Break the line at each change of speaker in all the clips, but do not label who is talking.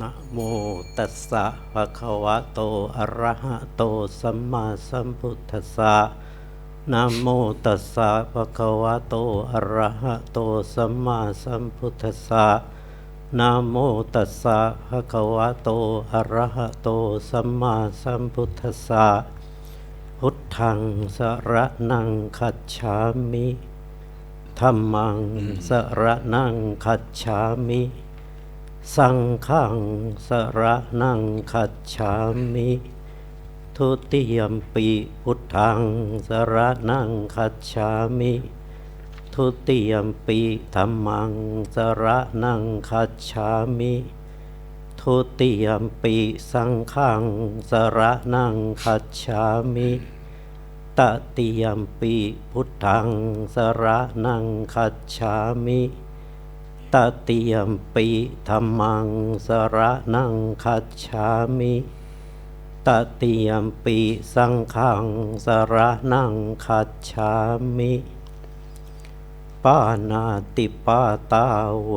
นะโมตัสสะภะคะวะโตอะระหะโตสัมมาสัมพุทธัสสะนะโมตัสสะภะคะวะโตอะระหะโตสัมมาสัมพุทธัสสะนะโมตัสสะภะคะวะโตอะระหะโตสัมมาสัมพุทธัสสะพุทธังสระนังคัจฉามิธัมมังสระนังคัจฉามิ สังฆังสระนังคัจฉามิ ทุติยมปีพุทธังสระนังคัจฉามิ ทุติยมปีธรรมังสระนังคัจฉามิ ทุติยมปีสังฆังสระนังคัจฉามิตติยมปีพุทธังสระนังคัจฉามิ ตติยมปีธรรมังสระนังคัจฉามิตติยมปีสังฆังสระนังคัจฉามิปานาติปาตาเว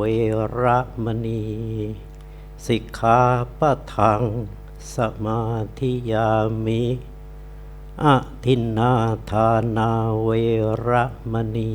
รมณี สิกขาปะทังสมาธิยามิอะทินนาทานาเวรมณี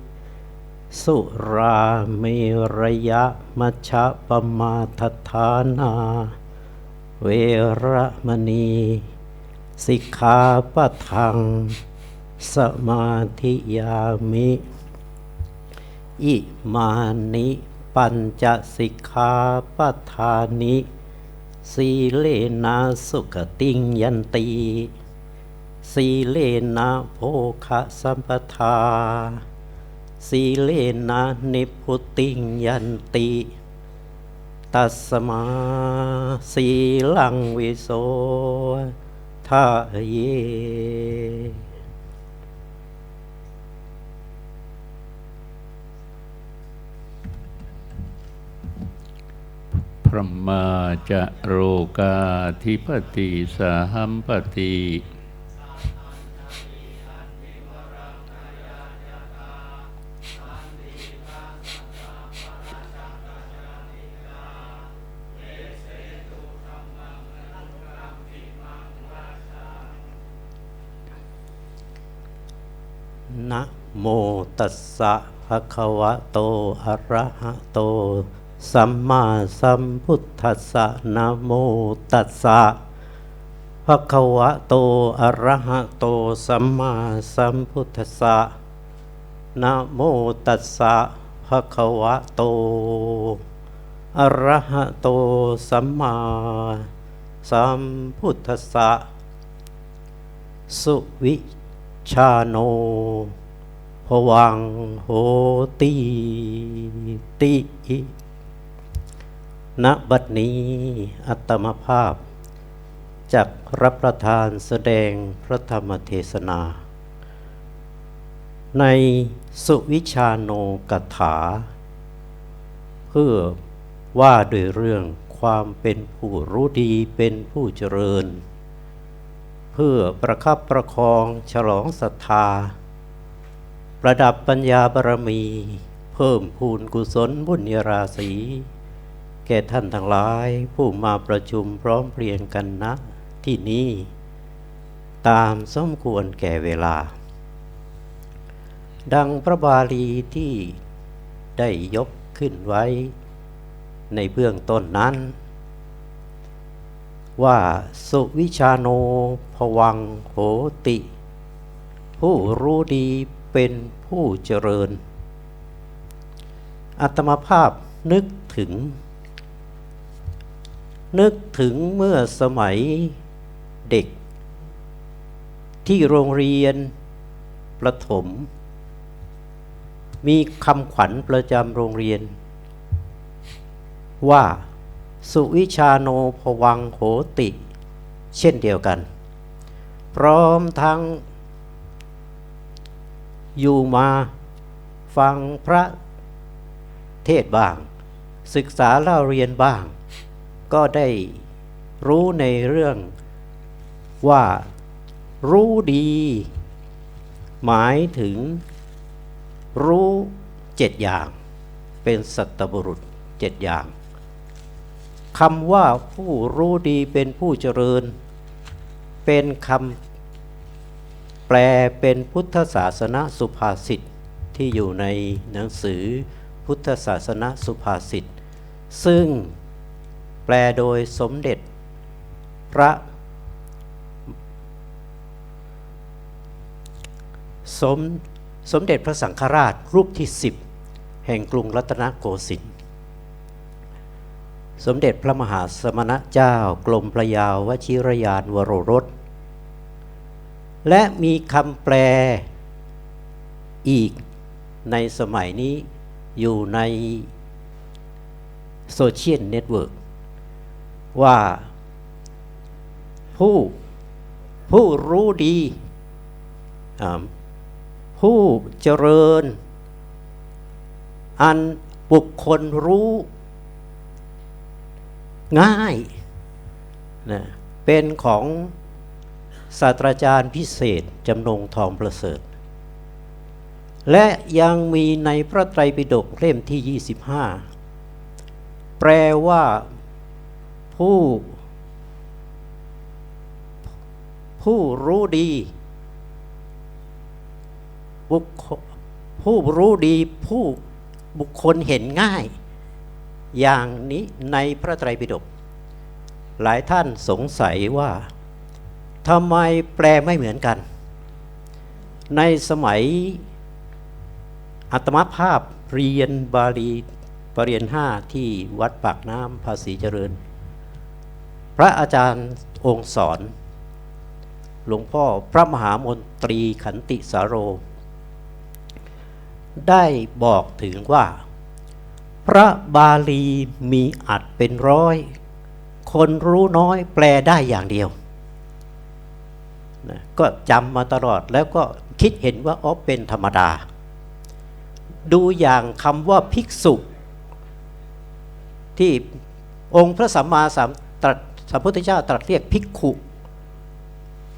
สุราเมระยะมัชฌะปมาทฐานา เวระมณี สิกขาปะทัง สมาธิยามิ อิมานิ ปัญจสิกขาปทานิ สีเลนะสุขติงยันตี สีเลนะโภคสัมปทา สีเลนะนิพพุติงยันติ ตัสมาสีลังวิโสทาเย
พระมาจะโรกาธิปติสหัมปติ
นะโมตัสสะภะคะวะโต อะระหะโต สัมมาสัมพุทธัสสะนะโมตัสสะภะคะวะโต อะระหะโต สัมมาสัมพุทธัสสะนะโมตัสสะภะคะวะโต อะระหะโต สัมมาสัมพุทธัสสะสุวิ ชาโนภวังโหติติณบัดนี้อัตมภาพจากรับประทานแสดงพระธรรมเทศนา ในสุวิชาโนกถา เพื่อว่าโดยเรื่องความเป็นผู้รู้ดีเป็นผู้เจริญ เพื่อประคับประคองฉลองศรัทธา ประดับปัญญาบารมี เพิ่มพูนกุศลบุญญาราศีแก่ท่านทั้งหลายผู้มาประชุมพร้อมเพรียงกันนะที่นี้ ตามสมควรแก่เวลา ดังพระบาลีที่ได้ยกขึ้นไว้ ในเบื้องต้นนั้น ว่าสุวิชาโนภวังโหติ ผู้รู้ดีเป็นผู้เจริญ อัตมาภาพนึกถึง นึกถึงเมื่อสมัยเด็ก ที่โรงเรียนประถม มีคำขวัญประจำโรงเรียน ว่า สุวิชาโนภวังโหติ เช่นเดียวกัน พร้อมทั้ง อยู่มาฟังพระเทศบ้าง ศึกษาเล่าเรียนบ้าง ก็ได้รู้ในเรื่องว่ารู้ดี หมายถึงรู้เจ็ดอย่าง เป็นสัตบุรุษเจ็ดอย่าง คำว่าผู้รู้ดีเป็นผู้เจริญ เป็นคำแปลเป็นพุทธศาสนสุภาษิตที่อยู่ในหนังสือพุทธศาสนสุภาษิตซึ่งแปลโดยสมเด็จ พระ สมสมเด็จพระสังฆราชรูปที่สิบแห่งกรุงรัตนโกสินทร์ สมเด็จพระมหาสมณเจ้ากรมพระยาววชิรยานวโรรส และมีคำแปลอีกในสมัยนี้อยู่ในโซเชียลเน็ตเวิร์กว่าผู้ผู้รู้ดี ผู้เจริญ อันบุคคลรู้ ง่ายนะเป็นของศาสตราจารย์พิเศษจำนงทองประเสริฐ และยังมีในพระไตรปิฎกเล่มที่ 25 แปลว่าผู้ ผู้รู้ดีบุคผู้รู้ดีผู้บุคคลเห็นง่าย อย่างนี้ในพระไตรปิฎกหลายท่านสงสัยว่าทำไมแปลไม่เหมือนกัน ในสมัยอัตมภาพเรียนบาลีปรริญญาที่วัดปากน้ำภาษีเจริญ พระอาจารย์องค์สอน หลวงพ่อพระมหามนตรีขันติสาโร ได้บอกถึงว่า พระบาลีมีอัดเป็นร้อย คนรู้น้อยแปลได้อย่างเดียวนะก็จำมาตลอดแล้วก็คิดเห็นว่าอ๋อเป็นธรรมดา ดูอย่างคำว่าภิกษุที่องค์พระสัมมาสัมตรัสสัมพุทธเจ้าตรัสเรียกภิกขุ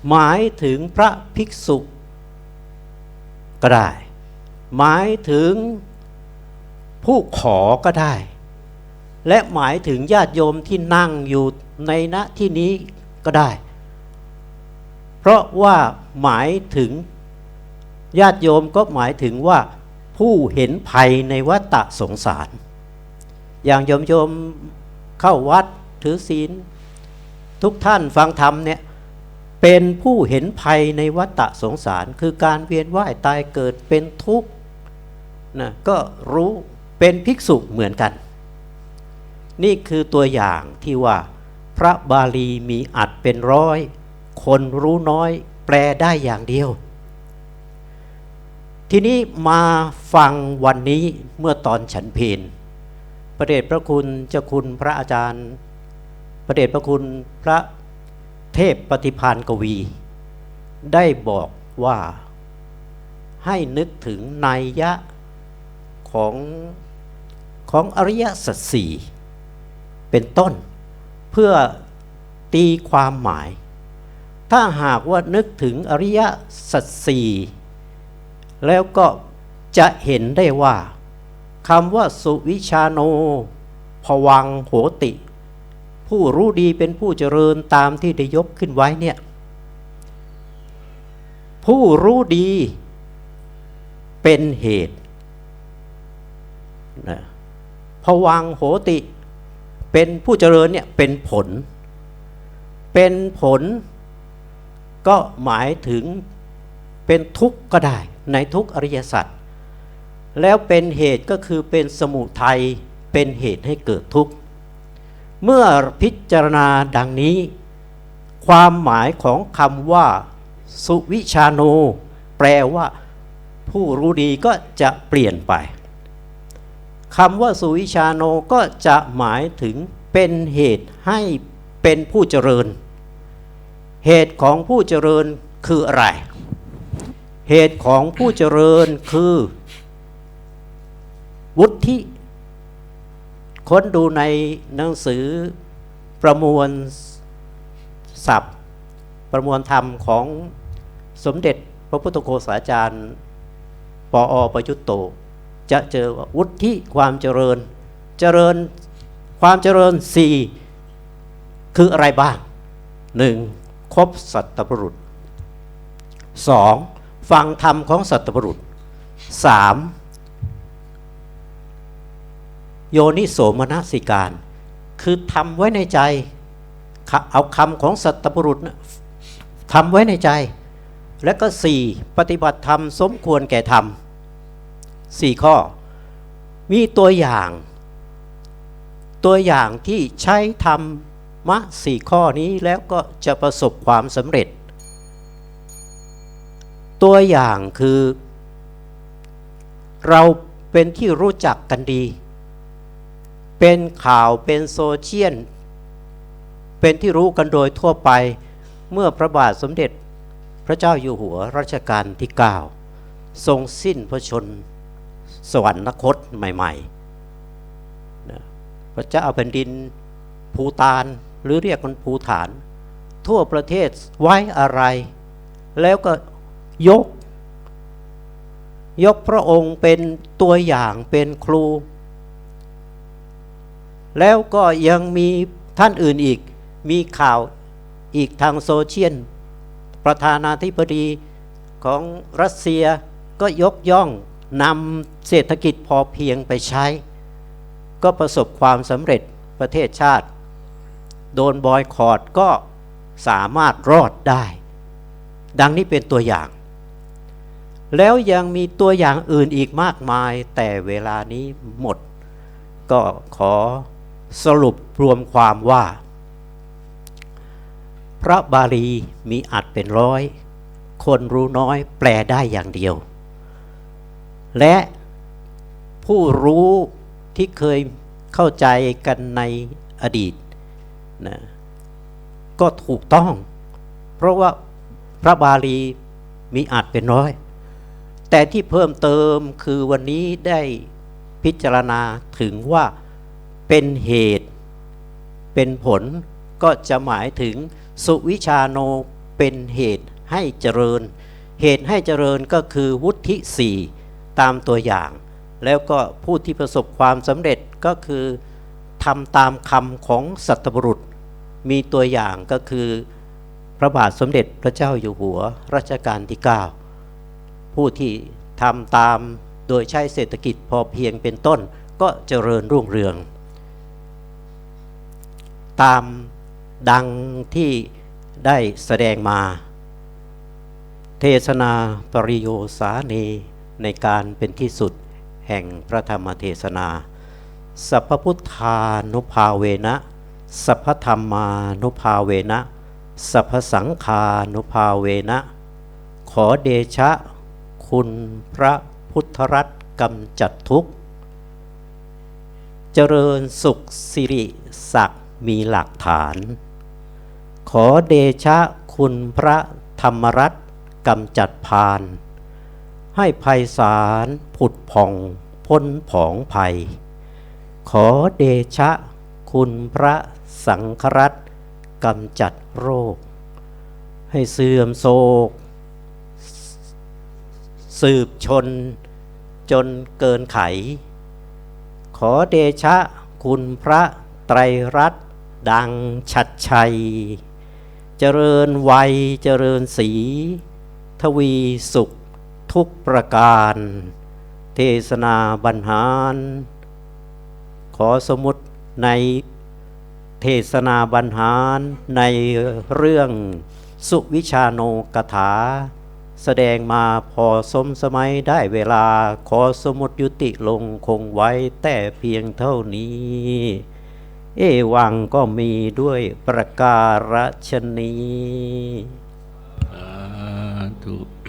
หมายถึงพระภิกษุก็ได้ หมายถึง ผู้ขอก็ได้ และหมายถึงญาติโยมที่นั่งอยู่ในณที่นี้ก็ได้ เพราะว่าหมายถึงญาติโยมก็หมายถึงว่าผู้เห็นภัยในวัฏสงสาร อย่างโยมโยมเข้าวัดถือศีล ทุกท่านฟังธรรมเนี่ยเป็นผู้เห็นภัยในวัฏสงสาร คือการเวียนว่ายตายเกิดเป็นทุกข์นะก็รู้ เป็นภิกษุเหมือนกัน นี่คือตัวอย่างที่ว่า พระบาลีมีอัดเป็นร้อย คนรู้น้อย แปลได้อย่างเดียว ทีนี้มาฟังวันนี้เมื่อตอนฉันเพนประเดชพระคุณเจ้าคุณพระอาจารย์ประเดชพระคุณพระเทพปฏิพานกวี ได้บอกว่าให้นึกถึงนัยยะของ ของอริยสัจสี่เป็นต้น เพื่อตีความหมาย ถ้าหากว่านึกถึงอริยสัจสี่แล้วก็จะเห็นได้ว่าคำว่าสุวิชาโนภวังโหติ ผู้รู้ดีเป็นผู้เจริญตามที่ได้ยกขึ้นไว้เนี่ยผู้รู้ดีเป็นเหตุนะ ภวังโหติ เป็นผู้เจริญเนี่ยเป็นผล เป็นผล ก็หมายถึงเป็นทุกข์ก็ได้ในทุกอริยสัจแล้วเป็นเหตุก็คือเป็นสมุทัยเป็นเหตุให้เกิดทุกข์ เมื่อพิจารณาดังนี้ ความหมายของคำว่า สุวิชาโน แปลว่า ผู้รู้ดีก็จะเปลี่ยนไป คำว่าสุวิชาโนก็จะหมายถึงเป็นเหตุให้เป็นผู้เจริญ เหตุของผู้เจริญคืออะไร เหตุของผู้เจริญคือ วุฒิค้นดูในหนังสือประมวลศัพท์ ประมวลธรรมของสมเด็จพระพุทธโฆษาจารย์ ปออประยุตโต จะเจอว่าวุฒิความเจริญ เจริญความเจริญสี่คืออะไรบ้างหนึ่งคบสัตบุรุษสองฟังธรรมของสัตบุรุษสามโยนิโสมนสิการ คือทำไว้ในใจ เอาคำของสัตบุรุษนะทำไว้ในใจ และก็สี่ปฏิบัติธรรมสมควรแก่ธรรม สี่ข้อ มีตัวอย่าง ตัวอย่างที่ใช้ทำมะสี่ข้อนี้แล้วก็จะประสบความสำเร็จ ตัวอย่างคือ เราเป็นที่รู้จักกันดี เป็นข่าวเป็นโซเชียล เป็นที่รู้กันโดยทั่วไปเมื่อพระบาทสมเด็จพระเจ้าอยู่หัวรัชกาลที่ 9 ทรงสิ้นพระชน สวรรคตใหม่ๆนะพระเจ้าแผ่นดินภูตานหรือเรียกมันภูฐาน ทั่วประเทศไว้อะไร แล้วก็ยก ยกพระองค์เป็นตัวอย่างเป็นครู แล้วก็ยังมีท่านอื่นอีกมีข่าวอีกทางโซเชียลประธานาธิบดีของรัสเซียก็ยกย่อง นำเศรษฐกิจพอเพียงไปใช้ ก็ประสบความสำเร็จประเทศชาติ โดนบอยคอรดก็สามารถรอดได้ ดังนี้เป็นตัวอย่าง แล้วยังมีตัวอย่างอื่นอีกมากมาย แต่เวลานี้หมด ก็ขอสรุปรวมความว่า พระบาลีมีอัดเป็นร้อย คนรู้น้อยแปลได้อย่างเดียว และผู้รู้ที่เคยเข้าใจกันในอดีตนะก็ถูกต้อง เพราะว่าพระบาลีมีอัดเป็นร้อย แต่ที่เพิ่มเติมคือวันนี้ได้พิจารณาถึงว่าเป็นเหตุเป็นผลก็จะหมายถึงสุวิชาโนเป็นเหตุให้เจริญ เหตุให้เจริญก็คือวุฒิสี่ ตามตัวอย่าง แล้วก็ผู้ที่ประสบความสำเร็จก็คือทำตามคำของสัตบุรุษ มีตัวอย่างก็คือพระบาทสมเด็จพระเจ้าอยู่หัวรัชกาลที่ 9 ผู้ที่ทำตามโดยใช้เศรษฐกิจพอเพียงเป็นต้นก็เจริญรุ่งเรือง ตามดังที่ได้แสดงมา เทศนาปริโยสาเน ในการเป็นที่สุดแห่งพระธรรมเทศนา สัพพุทธานุภาเวนะ สัพพธรรมานุภาเวนะ สัพพสังคานุภาเวนะ ขอเดชะ คุณพระพุทธรัตน์กำจัดทุกข์ เจริญสุขสิริศักดิ์มีหลักฐาน ขอเดชะคุณพระธรรมรัตน์กำจัดพาน ให้ภัยสารผุดผ่องพ้นผองภัย ขอเดชะคุณพระสังฆรัตกำจัดโรค ให้เสื่อมโศก สืบชน จนเกินไข ขอเดชะคุณพระไตรรัตน์ดังชัดชัย เจริญวัยเจริญสี ทวีสุข ทุกประการ เทศนาบรรหาร ขอสมมุติในเทศนาบรรหารในเรื่องสุวิชาโนกถา แสดงมาพอสมสมัยได้เวลาขอสมุดยุติลงคงไว้แต่เพียงเท่านี้ เอวังก็มีด้วยประการฉนี้
สา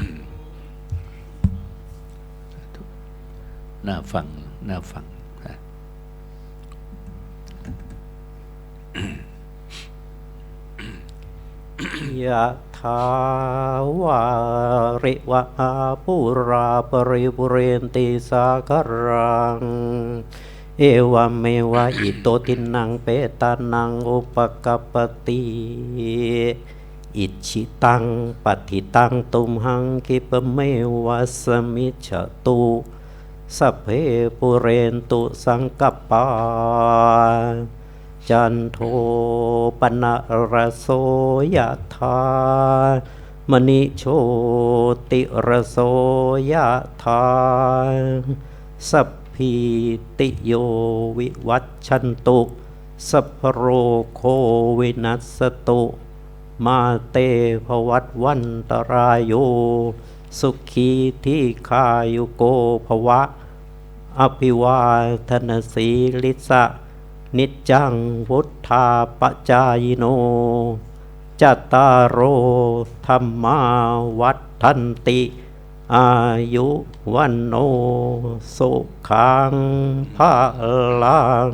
น่าฟัง น่าฟังนะ
ยะถาวาริวะอาปุราปริปุเรนติสากรัง เอวเมวะอิโตตินังเปตานังอุปกปติอิชิตังปฏิตังตุมหังกิปเมวะสมิจตุ สัพเพปุเรนตุสังกปา จันโทปนะระโสยธามณิโชติระโสยธาสัพพีติโยวิวัชชันตุ สัพพโรโควินัสตุ มาเตภวัตวันตรายโยสุขีที่คายุโกภวะ อภิวาทนสีลิสะนิจจังวุธาปจายโนจัตตารโอธรรมาวัฏทันติ อายุวันโนสุขังภาลัง